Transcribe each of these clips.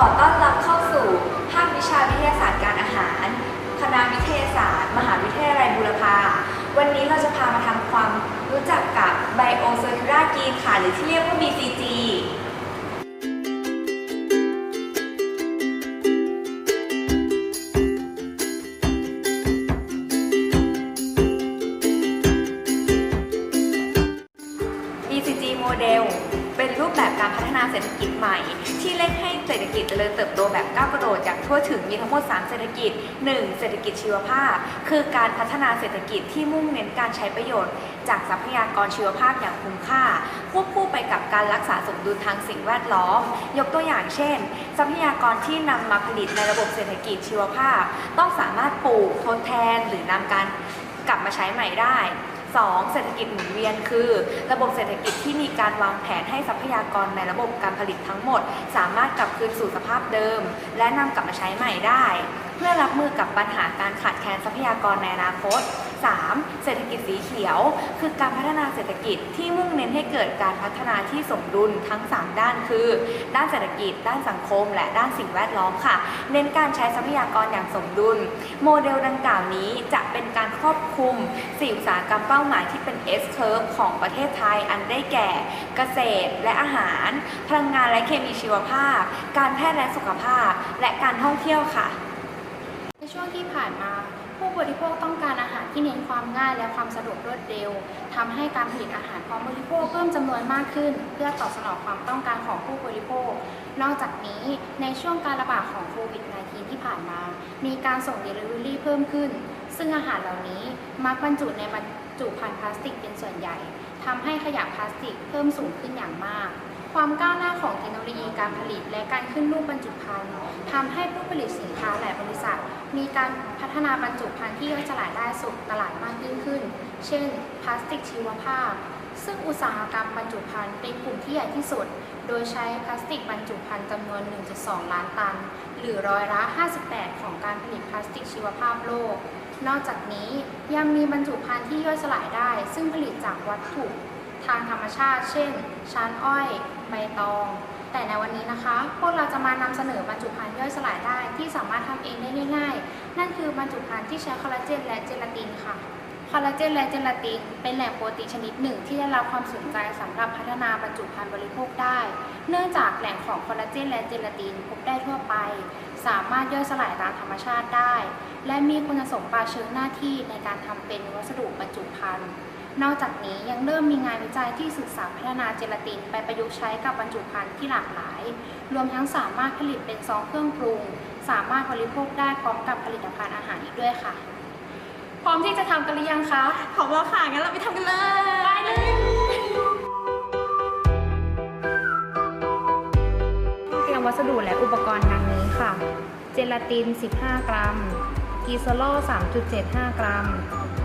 ขอต้อนรับเข้าสู่ภาควิชาวิทยาศาสตร์การอาหาร คณะวิทยาศาสตร์ มหาวิทยาลัยบูรพา วันนี้เราจะพามาทำความรู้จักกับไบโอเซอร์คิรากีนค่ะ หรือที่เรียกว่า BCG การพัฒนาเศรษฐกิจใหม่ ที่เร่งให้เศรษฐกิจเจริญเติบโตแบบก้าวกระโดดอย่างทั่วถึงมีทั้งหมด 3 เศรษฐกิจ 1. เศรษฐกิจชีวภาพ คือการพัฒนาเศรษฐกิจที่มุ่งเน้นการใช้ประโยชน์ จากทรัพยากรชีวภาพอย่างคุ้มค่าควบคู่ไปกับการรักษาสมดุลทางสิ่งแวดล้อม ยกตัวอย่างเช่น ทรัพยากรที่นำมาผลิตในระบบเศรษฐกิจชีวภาพ ต้องสามารถปลูกทดแทนหรือนำการกลับมาใช้ใหม่ได้ 2. เศรษฐกิจหมุนเวียนคือ ระบบเศรษฐกิจที่มีการวางแผนให้ทรัพยากรในระบบการผลิตทั้งหมด สามารถกลับคืนสู่สภาพเดิม และนำกลับมาใช้ใหม่ได้ เพื่อรับมือกับปัญหาการ พยากรในอนาคต 3. เศรษฐกิจสีเขียว คือการพัฒนาเศรษฐกิจที่มุ่งเน้นให้เกิดการพัฒนาที่สมดุลทั้ง 3 ด้านคือ ด้านเศรษฐกิจ ด้านสังคม และด้านสิ่งแวดล้อมค่ะ เน้นการใช้ทรัพยากรอย่างสมดุล โมเดลดังกล่าวนี้จะเป็นการครอบคลุมสี่อุตสาหกรรมเป้าหมายที่เป็น S curve ของประเทศไทยอันได้แก่ เกษตรและอาหาร พลังงานและเคมีชีวภาพ การแพทย์และสุขภาพ และการท่องเที่ยวค่ะ ช่วงที่ผ่านมา ผู้บริโภคต้องการอาหารที่เน้นความง่ายและความสะดวกรวดเร็วทำให้การผลิตอาหารพร้อมบริโภคเพิ่มจำนวนมากขึ้น เพื่อตอบสนองความต้องการของผู้บริโภค นอกจากนี้ในช่วงการระบาดของโควิด -19 ที่ผ่านมา มีการส่ง Delivery เพิ่มขึ้น ซึ่งอาหารเหล่านี้มักบรรจุในบรรจุภัณฑ์พลาสติกเป็นส่วนใหญ่ทำให้ขยะพลาสติกเพิ่มสูงขึ้นอย่างมาก ความก้าวหน้าของเทคโนโลยีการผลิต และการขึ้นรูปบรรจุภัณฑ์ทำให้ผู้ผลิตสินค้าหลายบริษัท มีการพัฒนาบรรจุภัณฑ์ที่ย่อยสลายได้สู่ตลาดมากยิ่งขึ้น เช่น พลาสติกชีวภาพ ซึ่งอุตสาหกรรมบรรจุภัณฑ์เป็นกลุ่มที่ใหญ่ที่สุด โดยใช้พลาสติกบรรจุภัณฑ์จำนวน 1.2 ล้านตัน หรือร้อยละ 58 ของการผลิตพลาสติกชีวภาพโลก นอกจากนี้ยังมีบรรจุภัณฑ์ที่ย่อยสลายได้ ซึ่งผลิตจากวัตถุ ทางธรรมชาติ เช่น ชั้นอ้อย ใบตอง แต่ในวันนี้นะคะ พวกเราจะมานำเสนอบรรจุภัณฑ์ย่อยสลายได้ที่สามารถทำเองได้ง่าย ๆ นั่นคือบรรจุภัณฑ์ที่ใช้คอลลาเจนและเจลาตินค่ะคอลลาเจนและเจลาตินเป็นแหล่งโปรตีนชนิดหนึ่งที่ได้รับความสนใจสำหรับพัฒนาบรรจุภัณฑ์บริโภคได้ เนื่องจากแหล่งของคอลลาเจนและเจลาตินพบได้ทั่วไป สามารถย่อยสลายตามธรรมชาติได้ และมีคุณสมบัติเชิงหน้าที่ในการทำเป็นวัสดุบรรจุภัณฑ์ นอกจากนี้ยังเริ่มมีงานวิจัยที่ศึกษาพัฒนาเจลาติน ไปประยุกต์ใช้กับบรรจุภัณฑ์ที่หลากหลาย รวมทั้งสามารถผลิตเป็นซองเครื่องปรุง สามารถบริโภคได้พร้อมกับผลิตภัณฑ์อาหารอีกด้วยค่ะ พร้อมที่จะทำกันหรือยังคะพร้อมแล้วค่ะ งั้นเราไปทำกันเลยได้เลย เตรียมวัสดุและอุปกรณ์ดังนี้ค่ะ เจลาติน 15 กรัม กีโซโล 3.75 กรัม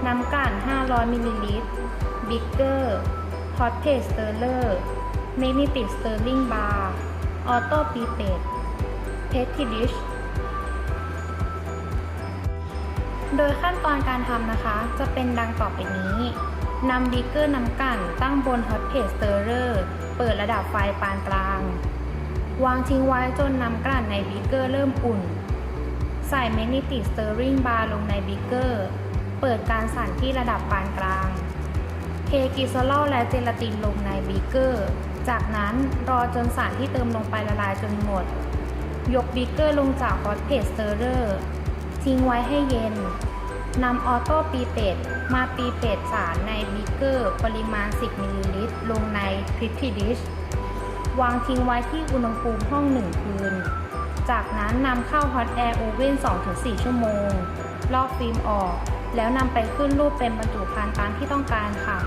น้ำกลั่น 500 มิลลิลิตร บิ๊กเกอร์ฮอตเพสเตอร์เลอร์เมนิติสเตอร์ลิงบาร์ออโต้ปีเป็ดเพชทิดิชโดยขั้นตอนการทำนะคะ จะเป็นดังต่อไปนี้นำบิ๊กเกอร์น้ำกันตั้งบนฮอตเพจสเตอร์เลอร์เปิดระดับไฟปานกลาง วางทิ้งไว้จนน้ำกลั่นในบิ๊กเกอร์เริ่มอุ่น ใส่แมนีติสเตอร์ริงบาร์ลงในบิ๊กเกอร์ เปิดการสั่นที่ระดับปานกลาง ทกิโซโลและเจลาตินลงในบิ๊กเกอร์ จากนั้นรอจนสารที่เติมลงไปละลายจนหมด ยกบิ๊กเกอร์ลงจากฮอตเพสเตอร์เรอร์ ทิ้งไว้ให้เย็นนำออโต้ปีเป็ดมาปีเป็ดสารในบิ๊กเกอร์ ปริมาณ 10มิลลิลิตรลงในพริตทีดิชวางทิ้งไว้ที่อุณหภูมิห้อง 1 คืน จากนั้นนำเข้าฮอตแอร์โอเว่น2-4 ชั่วโมง ลอกฟิล์มออก แล้วนำไปขึ้นรูปเป็นบรรจุภัณฑ์ตามที่ต้องการค่ะ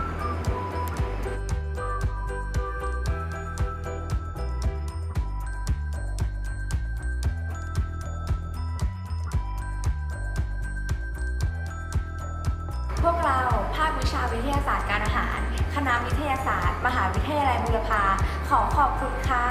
วิทยาศาสตร์การอาหาร คณะวิทยาศาสตร์ มหาวิทยาลัยบุรพาขอขอบคุณค่ะ